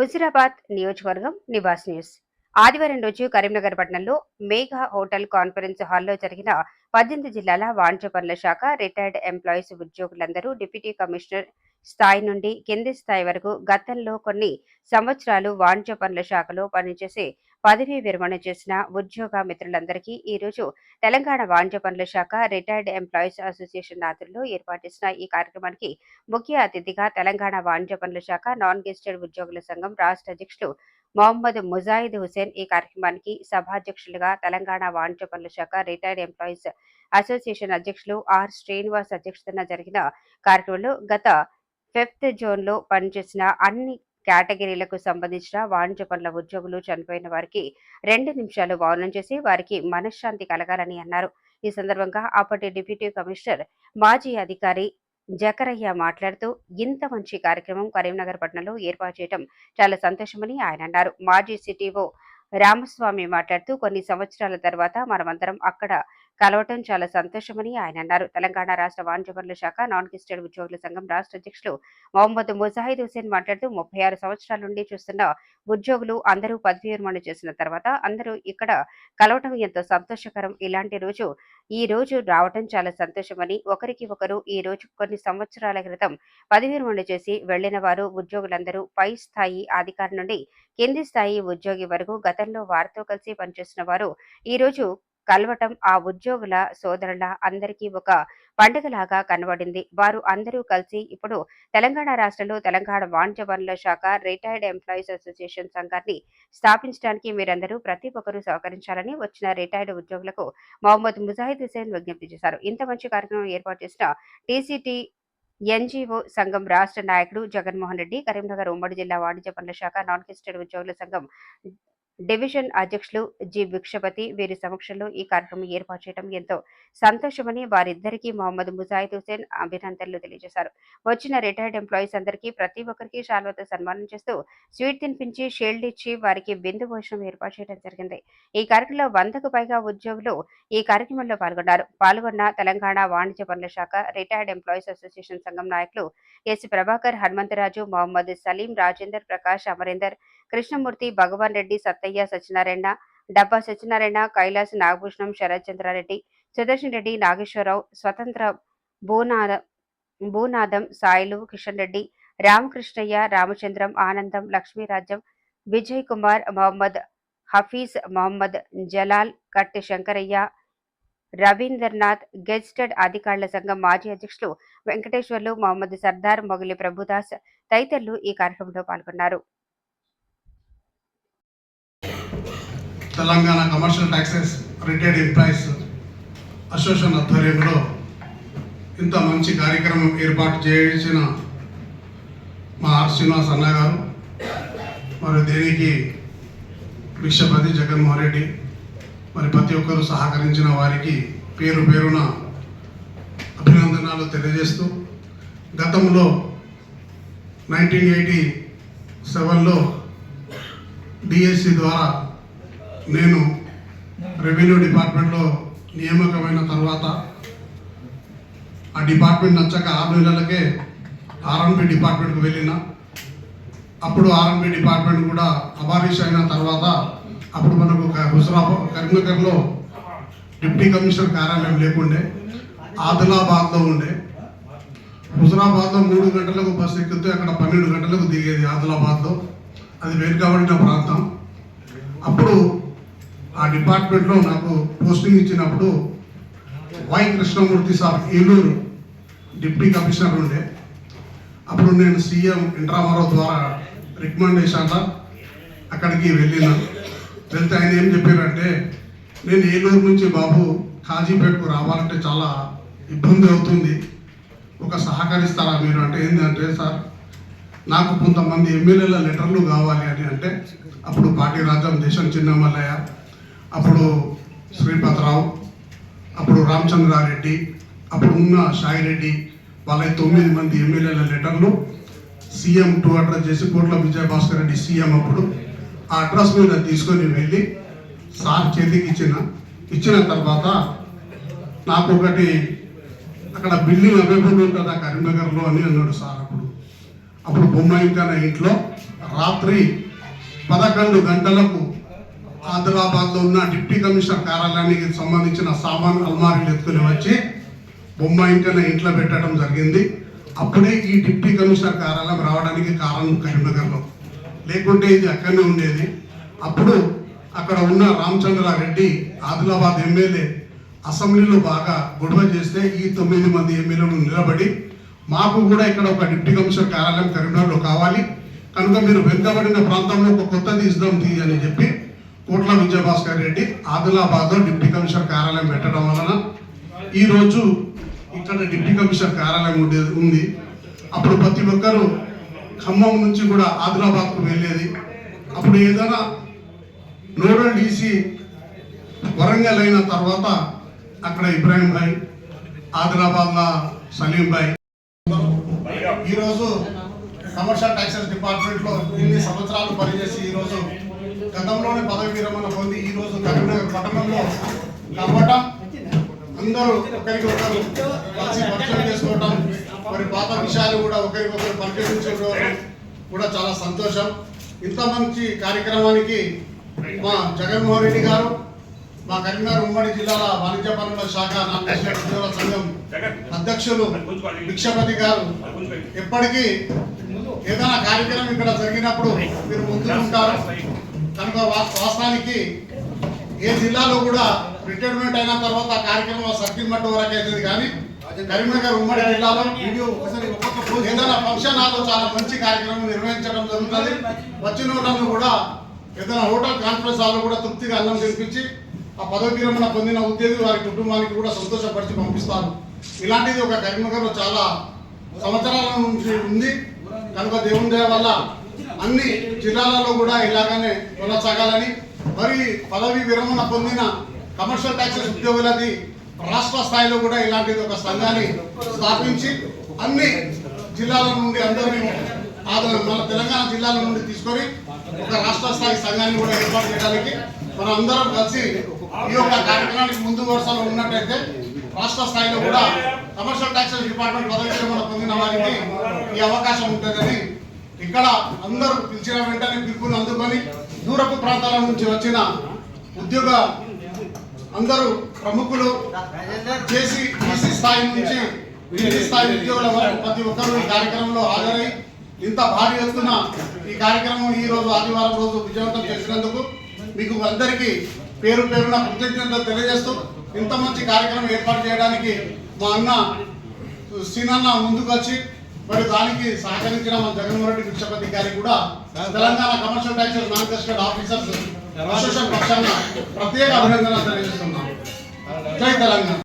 హుజురాబాద్ నియోజకవర్గం నివాస్ న్యూస్. ఆదివారం రోజు కరీంనగర్ పట్టణంలో మేఘా హోటల్ కాన్ఫరెన్స్ హాల్లో జరిగిన పద్దెనిమిది జిల్లాల వాణిజ్య పనుల శాఖ రిటైర్డ్ ఎంప్లాయీస్ ఉద్యోగులందరూ డిప్యూటీ కమిషనర్ స్థాయి నుండి కింది స్థాయి వరకు గతంలో కొన్ని సంవత్సరాలు వాణిజ్య పనుల శాఖలో పనిచేసే పదవీ విరమణ చేసిన ఉద్యోగ మిత్రులందరికీ ఈ రోజు తెలంగాణ వాణిజ్య పనుల శాఖ రిటైర్డ్ ఎంప్లాయీస్ అసోసియేషన్ ఆధ్వర్యంలో ఏర్పాటు చేసిన ఈ కార్యక్రమానికి ముఖ్య అతిథిగా తెలంగాణ వాణిజ్య పనుల శాఖ నాన్ గెజిటెడ్ ఉద్యోగుల సంఘం రాష్ట్ర అధ్యక్షులు మొహమ్మద్ ముజాహిద్ హుసేన్ ఈ కార్యక్రమానికి సభాధ్యక్షులుగా తెలంగాణ వాణిజ్య పనుల శాఖ రిటైర్డ్ ఎంప్లాయీస్ అసోసియేషన్ అధ్యక్షులు ఆర్ శ్రీనివాస్ అధ్యక్షతన జరిగిన కార్యక్రమంలో గత ఫిఫ్త్ జోన్లో పనిచేసిన అన్ని కేటగిరీలకు సంబంధించిన వాణిజ్య పనుల ఉద్యోగులు చనిపోయిన వారికి రెండు నిమిషాలు మౌనం చేసి వారికి మనశ్శాంతి కలగాలని అన్నారు. ఈ సందర్భంగా అప్పటి డిప్యూటీ కమిషనర్ మాజీ అధికారి జకరయ్య మాట్లాడుతూ ఇంత మంచి కార్యక్రమం కరీంనగర్ పట్టణంలో ఏర్పాటు చేయడం చాలా సంతోషమని ఆయన అన్నారు. మాజీ సిటీఓ రామస్వామి మాట్లాడుతూ కొన్ని సంవత్సరాల తర్వాత మనమందరం అక్కడ కలవటం చాలా సంతోషమని ఆయన అన్నారు. తెలంగాణ రాష్ట్ర వాణిజ్య పనుల శాఖ నాన్ గిస్టెడ్ ఉద్యోగుల సంఘం రాష్ట్ర అధ్యక్షులు మొహమ్మద్ ముజాహిద్ హుసేన్ మాట్లాడుతూ ముప్పై ఆరు సంవత్సరాల నుండి చూస్తున్న ఉద్యోగులు అందరూ పదవి విరమణ చేసిన తర్వాత అందరూ ఇక్కడ కలవటం ఎంతో సంతోషకరం. ఇలాంటి రోజు ఈ రోజు రావటం చాలా సంతోషమని ఒకరికి ఒకరు ఈ రోజు కొన్ని సంవత్సరాల క్రితం పదవి విరమణ చేసి వెళ్ళిన వారు ఉద్యోగులందరూ పై స్థాయి అధికారి నుండి కింది స్థాయి ఉద్యోగి వరకు గతంలో వారితో కలిసి పనిచేసిన వారు ఈ రోజు కలవటం ఆ ఉద్యోగుల సోదరుల అందరికీ ఒక పండుగలాగా కనబడింది. వారు అందరూ కలిసి ఇప్పుడు తెలంగాణ రాష్ట్రంలో తెలంగాణ వాణిజ్య పనుల శాఖ రిటైర్డ్ ఎంప్లాయీస్ అసోసియేషన్ సంఘాన్ని స్థాపించడానికి మీరందరూ ప్రతి ఒక్కరూ సహకరించాలని వచ్చిన రిటైర్డ్ ఉద్యోగులకు మహమ్మద్ ముజాహిద్ హుసేన్ విజ్ఞప్తి చేశారు. ఇంత మంచి కార్యక్రమం ఏర్పాటు చేసిన టీసీటీ ఎన్జీఓ సంఘం రాష్ట్ర నాయకుడు జగన్మోహన్ రెడ్డి కరీంనగర్ ఉమ్మడి జిల్లా వాణిజ్య పనుల శాఖ నాన్ గెస్టెడ్ ఉద్యోగుల సంఘం డివిజన్ అధ్యక్షులు జి. విక్షపతి వీరి సమక్షంలో ఈ కార్యక్రమం ఏర్పాటు చేయడం ఎంతో సంతోషమని వారిద్దరికీ మొహమ్మద్ ముజాహిద్ హుసేన్ అభినందనలు తెలియజేశారు. వచ్చిన రిటైర్డ్ ఎంప్లాయీస్ అందరికీ ప్రతి ఒక్కరికి శాల్వతో సన్మానం చేస్తూ స్వీట్ తినిపించి షీల్డ్ ఇచ్చి వారికి బిందు భోజనం ఏర్పాటు చేయడం జరిగింది. ఈ కార్యక్రమంలో వందకు పైగా ఉద్యోగులు ఈ కార్యక్రమంలో పాల్గొన్నారు. పాల్గొన్న తెలంగాణ వాణిజ్య పనుల శాఖ రిటైర్డ్ ఎంప్లాయీస్ అసోసియేషన్ సంఘం నాయకులు ఎస్ ప్రభాకర్ హనుమంతరాజు మొహమ్మద్ సలీం రాజేందర్ ప్రకాష్ అమరేందర్ కృష్ణమూర్తి భగవాన్ రెడ్డి సత్తయ్య సత్యనారాయణ డబ్బా సత్యనారాయణ కైలాస్ నాగభూషణం శరత్ చంద్రారెడ్డి సుదర్శన్ రెడ్డి నాగేశ్వరరావు స్వతంత్ర భూనాద భూనాథం సాయిలు కిషన్ రెడ్డి రామకృష్ణయ్య రామచంద్రం ఆనందం లక్ష్మీరాజ్యం విజయ్ కుమార్ మొహమ్మద్ హఫీజ్ మొహమ్మద్ జలాల్ కట్టి శంకరయ్య రవీంద్రనాథ్ గెజిటెడ్ అధికారుల సంఘం మాజీ అధ్యక్షులు వెంకటేశ్వర్లు మొహమ్మద్ సర్దార్ మొగలి ప్రభుదాస్ తదితరులు ఈ కార్యక్రమంలో పాల్గొన్నారు. Telangana commercial taxes retired employees association ఆధ్వర్యంలో ఇంత మంచి కార్యక్రమం ఏర్పాటు చేయించిన మా ఆర్ శ్రీనివాస్ అన్న గారు మరి దీనికి భిక్షపతి జగన్మోహన్ రెడ్డి మరి ప్రతి ఒక్కరూ సహకరించిన వారికి పేరు పేరున అభినందనాలు తెలియజేస్తూ గతంలో నైన్టీన్ ఎయిటీ సెవెన్లో డిఎస్సి ద్వారా నేను రెవెన్యూ డిపార్ట్మెంట్లో నియామకమైన తర్వాత ఆ డిపార్ట్మెంట్ నచ్చక ఆరు నెలలకే ఆర్ఎన్బి డిపార్ట్మెంట్కి వెళ్ళిన. అప్పుడు ఆర్ఎన్బి డిపార్ట్మెంట్ కూడా అబారిష్ అయిన తర్వాత అప్పుడు మనకు ఒక హుజరాబాద్ కరీంనగర్లో డిప్యూటీ కమిషనర్ కార్యాలయం లేకుండే ఆదిలాబాద్లో ఉండే. హుజరాబాద్లో మూడు గంటలకు బస్సు ఎక్కితే అక్కడ పన్నెండు గంటలకు దిగేది ఆదిలాబాద్లో. అది వెనుకబడిన ప్రాంతం. అప్పుడు ఆ డిపార్ట్మెంట్లో నాకు పోస్టింగ్ ఇచ్చినప్పుడు Y Krishnamurthy sir Eluru deputy commissioner ఉండే. అప్పుడు నేను సీఎం ఇంట్రామారావు ద్వారా రికమెండేషన్లో అక్కడికి వెళ్ళిన. వెళ్తే ఆయన ఏం చెప్పారంటే నేను ఏలూరు నుంచి బాబు కాజీపేటకు రావాలంటే చాలా ఇబ్బంది అవుతుంది. ఒక సహకరిస్తారా మీరు? అంటే ఏంటంటే సార్ నాకు కొంతమంది ఎమ్మెల్యేల లెటర్లు కావాలి అని అంటే అప్పుడు పార్టీ రాజ్యం దేశం చిన్నమల్లయ్య అప్పుడు శ్రీపతిరావు అప్పుడు రామచంద్రారెడ్డి అప్పుడు ఉన్న సాయిరెడ్డి వాళ్ళ తొమ్మిది మంది ఎమ్మెల్యేల లెటర్లు సీఎం టూ అడ్రస్ చేసి కోట్ల విజయభాస్కర్ రెడ్డి సీఎం అప్పుడు ఆ అడ్రస్ మీద తీసుకొని వెళ్ళి సార్ చేతికి ఇచ్చిన ఇచ్చిన తర్వాత నాకు ఒకటి అక్కడ బిల్డింగ్ అవైలబుల్ ఉంటుందా కరీంనగర్లో అని అన్నాడు సార్ అప్పుడు. అప్పుడు బొమ్మాయి నా ఇంట్లో రాత్రి పదకొండు గంటలకు ఆదిలాబాద్లో ఉన్న డిప్టీ కమిషనర్ కార్యాలయానికి సంబంధించిన సామాన్ అల్మారీలు ఎత్తుకుని వచ్చి బొమ్మ ఇంకా ఇంట్లో పెట్టడం జరిగింది. అప్పుడే ఈ డిప్టీ కమిషనర్ కార్యాలయం రావడానికి కారణం కరీంనగర్లో. లేకుంటే ఇది అక్కడనే ఉండేది. అప్పుడు అక్కడ ఉన్న రామచంద్రారెడ్డి ఆదిలాబాద్ ఎమ్మెల్యే అసెంబ్లీలో బాగా గొడవ చేస్తే ఈ తొమ్మిది మంది ఎమ్మెల్యేలు నిలబడి మాకు కూడా ఇక్కడ ఒక డిప్టీ కమిషనర్ కార్యాలయం కరీంనగర్లో కావాలి. కనుక మీరు వెనుకబడిన ప్రాంతంలో ఒక కొత్తది ఇద్దాం తీ అని చెప్పి కోట్ల విజయభాస్కర్ రెడ్డి ఆదిలాబాద్లో డిప్టీ కమిషనర్ కార్యాలయం పెట్టడం వలన ఈరోజు ఇక్కడ డిప్టీ కమిషనర్ కార్యాలయం ఉండేది ఉంది. అప్పుడు ప్రతి ఒక్కరూ ఖమ్మం నుంచి కూడా ఆదిలాబాద్కు వెళ్ళేది. అప్పుడు ఏదైనా నోడల్ డీసీ వరంగల్ అయిన తర్వాత అక్కడ ఇబ్రాహిం భాయ్ ఆదిలాబాద్లో సలీం భాయ్. ఈరోజు కమర్షియల్ టాక్సెస్ డిపార్ట్మెంట్లో ఇన్ని సంవత్సరాలు పనిచేసి ఈరోజు గతంలోనే పదవి విరమణ పొంది ఈరోజు కరీంనగర్ పట్టణంలో కలవటం అందరూ ఒకరికి ఒకరు కలిసి పరిచయం చేసుకోవటం మరి పాత విషయాలు కూడా ఒకరికొకరు పరిచయించుకోవడం కూడా చాలా సంతోషం. ఇంత మంచి కార్యక్రమానికి మా జగన్మోహన్ రెడ్డి గారు మా కరీంనగర్ ఉమ్మడి జిల్లాల వాణిజ్య పనుల శాఖ నామినేషన్ ఉద్యోగుల సంఘం అధ్యక్షులు భిక్షపతి గారు. ఎప్పటికీ ఏదైనా కార్యక్రమం ఇక్కడ జరిగినప్పుడు మీరు ముందుకుంటారు కనుక వాస్తవానికి ఏ జిల్లాలో కూడా రిటైర్మెంట్ అయిన తర్వాత ఆ కార్యక్రమం సర్కిల్ మట్టు వరకు అవుతుంది. కానీ కరీంనగర్ ఉమ్మడి జిల్లాలో ఏదైనా ఫంక్షన్ హాల్లో చాలా మంచి కార్యక్రమం నిర్వహించడం జరుగుతుంది. వచ్చిన వాళ్ళను కూడా ఏదైనా హోటల్ కాన్ఫరెన్స్ హాల్లో కూడా తృప్తిగా అల్లం తెప్పించి ఆ పదవి విరమణ పొందిన ఉద్యోగి వారి కుటుంబానికి కూడా సంతోషపరిచి పంపిస్తారు. ఇలాంటిది ఒక కరీంనగర్లో చాలా సంవత్సరాల నుంచి ఉంది. కనుక దేవుని దయ వల్ల అన్ని జిల్లాలలో కూడా ఇలాగనే కొనసాగాలని మరి పదవి విరమణ పొందిన కమర్షియల్ ట్యాక్సెస్ ఉద్యోగులది రాష్ట్ర స్థాయిలో కూడా ఇలాంటిది ఒక సంఘాన్ని స్థాపించి అన్ని జిల్లాల నుండి అందరినీ ఆదరణ మన తెలంగాణ జిల్లాల నుండి తీసుకొని ఒక రాష్ట్ర స్థాయి సంఘాన్ని కూడా ఏర్పాటు చేయడానికి మనం అందరం కలిసి ఈ యొక్క కార్యక్రమానికి ముందు వరుసలో ఉన్నట్టయితే రాష్ట్ర స్థాయిలో కూడా కమర్షియల్ ట్యాక్సెస్ డిపార్ట్మెంట్ పదవి విరమణ పొందిన వారికి ఈ అవకాశం ఉంటుందని ఇక్కడ అందరూ పిలిచిన వెంటనే పిలుపుని అందుకొని దూరపు ప్రాంతాల నుంచి వచ్చిన ఉద్యోగ అందరూ ప్రముఖులు చేసి బీసీ స్థాయి నుంచి ఢిల్లీ స్థాయి ఉద్యోగుల వరకు ప్రతి ఒక్కరూ ఈ కార్యక్రమంలో హాజరై ఇంత భారీ ఎత్తున ఈ కార్యక్రమం ఈ రోజు ఆదివారం రోజు విజయవంతం చేసినందుకు మీకు అందరికీ పేరు పేరున కృతజ్ఞతలు తెలియజేస్తూ ఇంత మంచి కార్యక్రమం ఏర్పాటు చేయడానికి మా అన్న సీనన్న ముందుకు వచ్చి మరి దానికి సహకరించిన మన జగన్మోహన్ రెడ్డి భిక్షపతి గారికి కూడా Telangana commercial taxes non gazetted officers association పక్షాన ప్రత్యేక అభినందనలు తెలియజేస్తున్నాం. జై తెలంగాణ.